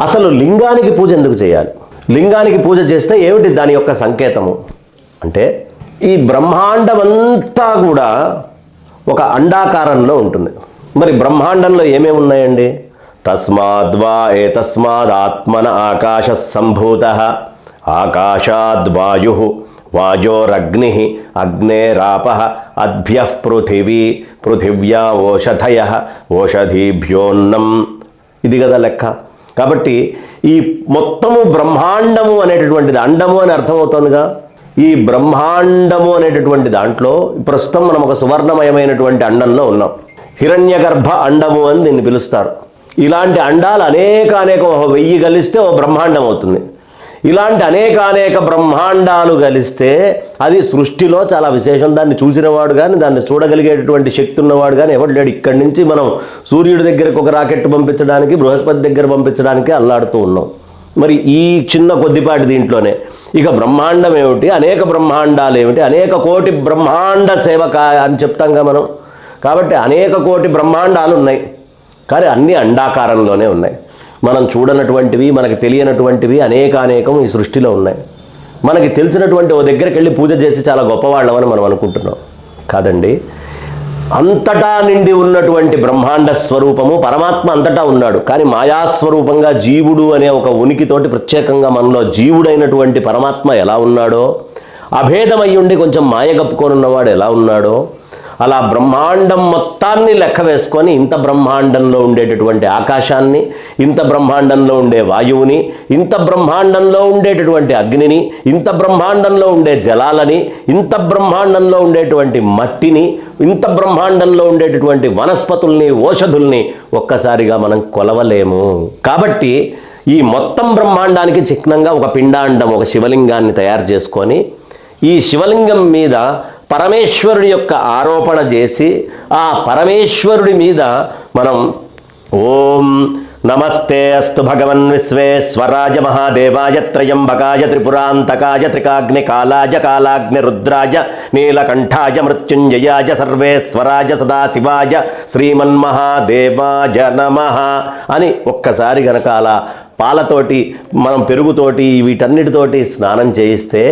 అసలు లింగానికి పూజ ఎందుకు చేయాలి? లింగానికి పూజ చేస్తే ఏమిటి దాని యొక్క సంకేతము? అంటే ఈ బ్రహ్మాండం అంతా కూడా ఒక అండాకారంలో ఉంటుంది. మరి బ్రహ్మాండంలో ఏమేమి ఉన్నాయండి? తస్మాద్వా ఏ తస్మాద్ ఆత్మన ఆకాశ సంభూత ఆకాశాద్వాయు వాజోరగ్ని అగ్నేరాప అద్భ్య పృథివీ పృథివ్యా ఓషధయ ఓషధీభ్యోన్నం. ఇది కదా లెక్క. కాబట్టి ఈ మొత్తము బ్రహ్మాండము అనేటటువంటిది అండము అని అర్థమవుతోందిగా? ఈ బ్రహ్మాండము అనేటటువంటి దాంట్లో ప్రస్తుతం మనం ఒక సువర్ణమయమైనటువంటి అండంలో ఉన్నాం. హిరణ్యగర్భ అండము అని దీన్ని పిలుస్తారు. ఇలాంటి అండాలు అనేక అనేక ఒక వెయ్యి కలిస్తే ఓ బ్రహ్మాండం అవుతుంది ఇలాంటి అనేక అనేక బ్రహ్మాండాలు కలిస్తే అది సృష్టిలో చాలా విశేషం. దాన్ని చూసినవాడు కానీ దాన్ని చూడగలిగేటటువంటి శక్తి ఉన్నవాడు కానీ ఎవడు లేడు. ఇక్కడి నుంచి మనం సూర్యుడి దగ్గరకు ఒక రాకెట్ పంపించడానికి బృహస్పతి దగ్గర పంపించడానికి అల్లాడుతూ ఉన్నాం. మరి ఈ చిన్న కొద్దిపాటి దీంట్లోనే ఇక బ్రహ్మాండం ఏమిటి? అనేక బ్రహ్మాండాలు ఏమిటి? అనేక కోటి బ్రహ్మాండ సేవక అని చెప్తాంగా మనం. కాబట్టి అనేక కోటి బ్రహ్మాండాలు ఉన్నాయి. కానీ అన్నీ అండాకారంలోనే ఉన్నాయి. మనం చూడనటువంటివి మనకి తెలియనటువంటివి అనేక అనేకం ఈ సృష్టిలో ఉన్నాయి. మనకి తెలిసినటువంటి ఓ దగ్గరికి వెళ్ళి పూజ చేసి చాలా గొప్పవాళ్ళమని మనం అనుకుంటున్నాం. కాదండి అంతటా నిండి ఉన్నటువంటి బ్రహ్మాండ స్వరూపము పరమాత్మ అంతటా ఉన్నాడు. కానీ మాయాస్వరూపంగా జీవుడు అనే ఒక ఉనికితోటి ప్రత్యేకంగా మనలో జీవుడైనటువంటి పరమాత్మ ఎలా ఉన్నాడో అభేదమయ్యుండి కొంచెం మాయ కప్పుకొని ఉన్నవాడు ఎలా ఉన్నాడో అలా బ్రహ్మాండం మొత్తాన్ని లెక్క వేసుకొని ఇంత బ్రహ్మాండంలో ఉండేటటువంటి ఆకాశాన్ని ఇంత బ్రహ్మాండంలో ఉండే వాయువుని ఇంత బ్రహ్మాండంలో ఉండేటటువంటి అగ్నిని ఇంత బ్రహ్మాండంలో ఉండే జలాలని ఇంత బ్రహ్మాండంలో ఉండేటువంటి మట్టిని ఇంత బ్రహ్మాండంలో ఉండేటటువంటి వనస్పతుల్ని ఓషధుల్ని ఒక్కసారిగా మనం కొలవలేము. కాబట్టి ఈ మొత్తం బ్రహ్మాండానికి చిహ్నంగా ఒక పిండాండం ఒక శివలింగాన్ని తయారు చేసుకొని ఈ శివలింగం మీద పరమేశ్వరుడి యొక్క ఆరోపణ చేసి ఆ పరమేశ్వరుడి మీద మనం ఓం నమస్తే అస్తు భగవన్ విశ్వేశ్వరాజ మహాదేవాయ త్రయంబకాయ త్రిపురాంతకాయ త్రికాగ్ని కాలాయ కాలాగ్ని రుద్రాజ నీలకంఠాయ మృత్యుంజయాయ సర్వేశ్వరాయ సదాశివాయ శ్రీమన్మహాదేవాయ నమ అని ఒక్కసారి గనక అలా పాలతోటి మనం పెరుగుతోటి వీటన్నిటితోటి స్నానం చేయిస్తే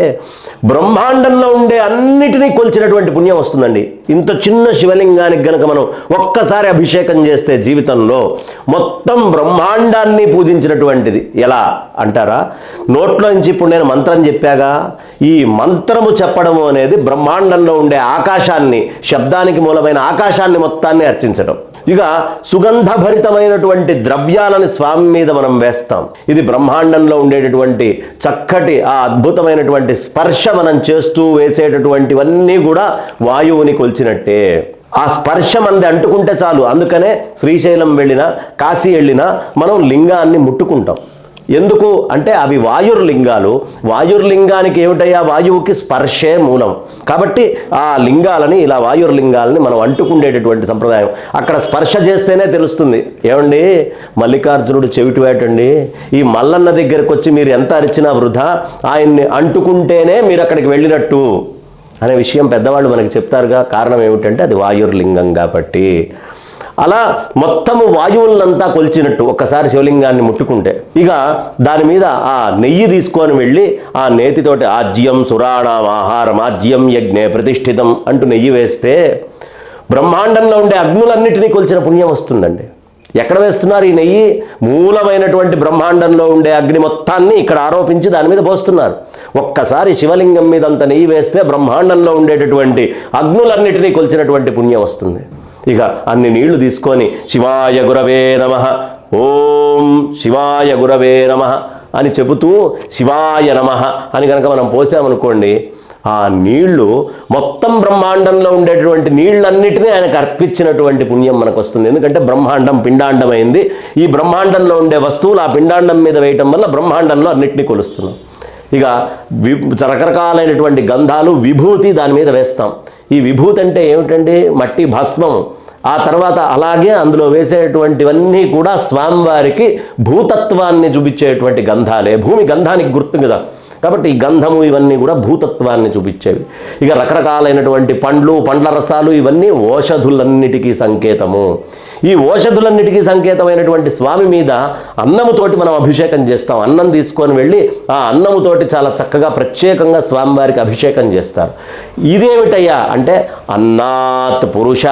బ్రహ్మాండంలో ఉండే అన్నిటినీ కొలిచినటువంటి పుణ్యం వస్తుందండి. ఇంత చిన్న శివలింగానికి గనక మనం ఒక్కసారి అభిషేకం చేస్తే జీవితంలో మొత్తం బ్రహ్మాండాన్ని పూజించినటువంటిది. ఎలా అంటారా? నోట్లో నుంచి ఇప్పుడు నేను మంత్రం చెప్పాగా ఈ మంత్రము చెప్పడము అనేది బ్రహ్మాండంలో ఉండే ఆకాశాన్ని శబ్దానికి మూలమైన ఆకాశాన్ని మొత్తాన్ని అర్చించడం. ఇక సుగంధభరితమైనటువంటి ద్రవ్యాలని స్వామి మీద మనం వేస్తాం. ఇది బ్రహ్మాండంలో ఉండేటటువంటి చక్కటి ఆ అద్భుతమైనటువంటి స్పర్శ మనం చేస్తూ వేసేటటువంటివన్నీ కూడా వాయువుని కొలిచినట్టే. ఆ స్పర్శ మంది అంటుకుంటే చాలు. అందుకనే శ్రీశైలం వెళ్ళినా కాశీ వెళ్ళినా మనం లింగాన్ని ముట్టుకుంటాం. ఎందుకు? అంటే అవి వాయుర్లింగాలు. వాయుర్లింగానికి ఏమిటయ్యా? వాయువుకి స్పర్శే మూలం. కాబట్టి ఆ లింగాలని ఇలా వాయుర్లింగాలని మనం అంటుకుండేటటువంటి సంప్రదాయం. అక్కడ స్పర్శ చేస్తేనే తెలుస్తుంది. ఏమండి? మల్లికార్జునుడు చెవిటివేటండి ఈ మల్లన్న దగ్గరకు వచ్చి మీరు ఎంత అరిచినా వృధా ఆయన్ని అంటుకుంటేనే మీరు అక్కడికి వెళ్ళినట్టు అనే విషయం పెద్దవాళ్ళు మనకి చెప్తారుగా. కారణం ఏమిటంటే అది వాయుర్లింగం కాబట్టి. అలా మొత్తము వాయువులంతా కొలిచినట్టు ఒక్కసారి శివలింగాన్ని ముట్టుకుంటే ఇక దాని మీద ఆ నెయ్యి తీసుకొని వెళ్ళి ఆ నేతితోటి ఆజ్యం సురాణం ఆహారం ఆజ్యం యజ్ఞే ప్రతిష్ఠితం అంటూ నెయ్యి వేస్తే బ్రహ్మాండంలో ఉండే అగ్నులన్నిటినీ కొలిచిన పుణ్యం వస్తుందండి. ఎక్కడ వేస్తున్నారు ఈ నెయ్యి? మూలమైనటువంటి బ్రహ్మాండంలో ఉండే అగ్ని మొత్తాన్ని ఇక్కడ ఆరోపించి దాని మీద పోస్తున్నారు. ఒక్కసారి శివలింగం మీద అంత నెయ్యి వేస్తే బ్రహ్మాండంలో ఉండేటటువంటి అగ్నులన్నిటినీ కొలిచినటువంటి పుణ్యం వస్తుంది. ఇక అన్ని నీళ్ళు తీసుకొని శివాయ గురవే నమ. ఓం శివాయ గురవే నమ అని చెబుతూ శివాయ నమ అని కనుక మనం పోసామనుకోండి ఆ నీళ్ళు మొత్తం బ్రహ్మాండంలో ఉండేటువంటి నీళ్ళన్నిటినీ ఆయనకు అర్పించినటువంటి పుణ్యం మనకు వస్తుంది ఎందుకంటే బ్రహ్మాండం పిండాండమైంది. ఈ బ్రహ్మాండంలో ఉండే వస్తువులు ఆ పిండాండం మీద వేయటం వల్ల బ్రహ్మాండంలో అన్నిటినీ కొలుస్తున్నాం. ఇక వి రకరకాలైనటువంటి గంధాలు విభూతి దాని మీద వేస్తాం. ఈ విభూతి అంటే ఏమిటండి? మట్టి భస్మం. ఆ తర్వాత అలాగే అందులో వేసేటువంటివన్నీ కూడా స్వామివారికి భూతత్వాన్ని చూపించేటువంటి గంధాలే. భూమి గంధానికి గుర్తు కదా. కాబట్టి ఈ గంధము ఇవన్నీ కూడా భూతత్వాన్ని చూపించేవి. ఇక రకరకాలైనటువంటి పండ్లు పండ్ల రసాలు ఇవన్నీ ఓషధులన్నిటికీ సంకేతము. ఈ ఓషధులన్నిటికీ సంకేతమైనటువంటి స్వామి మీద అన్నముతోటి మనం అభిషేకం చేస్తాం. అన్నం తీసుకొని వెళ్ళి ఆ అన్నముతోటి చాలా చక్కగా ప్రత్యేకంగా స్వామివారికి అభిషేకం చేస్తారు. ఇదేమిటయ్యా అంటే అన్నాత్ పురుష.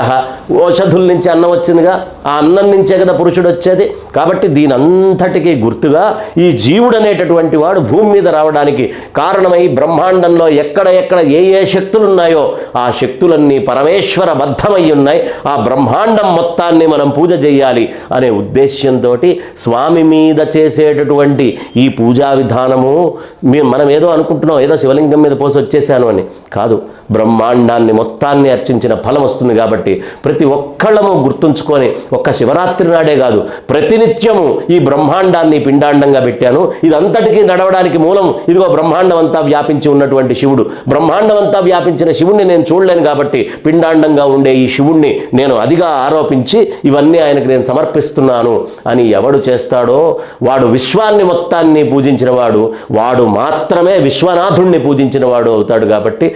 ఓషధుల నుంచి అన్నం వచ్చిందిగా. ఆ అన్నం నుంచే కదా పురుషుడు వచ్చేది. కాబట్టి దీనంతటికీ గుర్తుగా ఈ జీవుడు అనేటటువంటి వాడు భూమి మీద రావడానికి కారణమై బ్రహ్మాండంలో ఎక్కడ ఎక్కడ ఏ ఏ శక్తులు ఉన్నాయో ఆ శక్తులన్నీ పరమేశ్వర బద్ధమై ఉన్నాయి. ఆ బ్రహ్మాండం మొత్తాన్ని మనం పూజ చేయాలి అనే ఉద్దేశ్యంతో స్వామి మీద చేసేటటువంటి ఈ పూజా విధానము మేము మనం ఏదో అనుకుంటున్నాం ఏదో శివలింగం మీద పోసి వచ్చేసాను అని. కాదు బ్రహ్మాండాన్ని మొత్తాన్ని అర్చించిన ఫలం వస్తుంది కాబట్టి ప్రతి ఒక్కళ్ళము గుర్తుంచుకొని ఒక్క శివరాత్రి నాడే కాదు ప్రతినిత్యము ఈ బ్రహ్మాండాన్ని పిండాండంగా పెట్టాను. ఇదంతటికీ నడవడానికి మూలం ఇదిగో బ్రహ్మాండం అంతా వ్యాపించి ఉన్నటువంటి శివుడు. బ్రహ్మాండం అంతా వ్యాపించిన శివుణ్ణి నేను చూడలేను కాబట్టి పిండాండంగా ఉండే ఈ శివుణ్ణి నేను అదిగా ఆరోపించి ఇవన్నీ ఆయనకు నేను సమర్పిస్తున్నాను అని ఎవడు చేస్తాడో వాడు విశ్వాన్ని మొత్తాన్ని పూజించినవాడు వాడు వాడు మాత్రమే విశ్వనాథుణ్ణి పూజించిన వాడు అవుతాడు కాబట్టి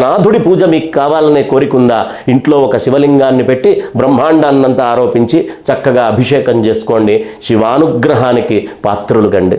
నాథుడి పూజ మీకు కావాలనే కోరికుందా ఇంట్లో ఒక శివలింగాన్ని పెట్టి బ్రహ్మాండాన్నంతా ఆరోపించి చక్కగా అభిషేకం చేసుకోండి. శివానుగ్రహానికి పాత్రులు కండి.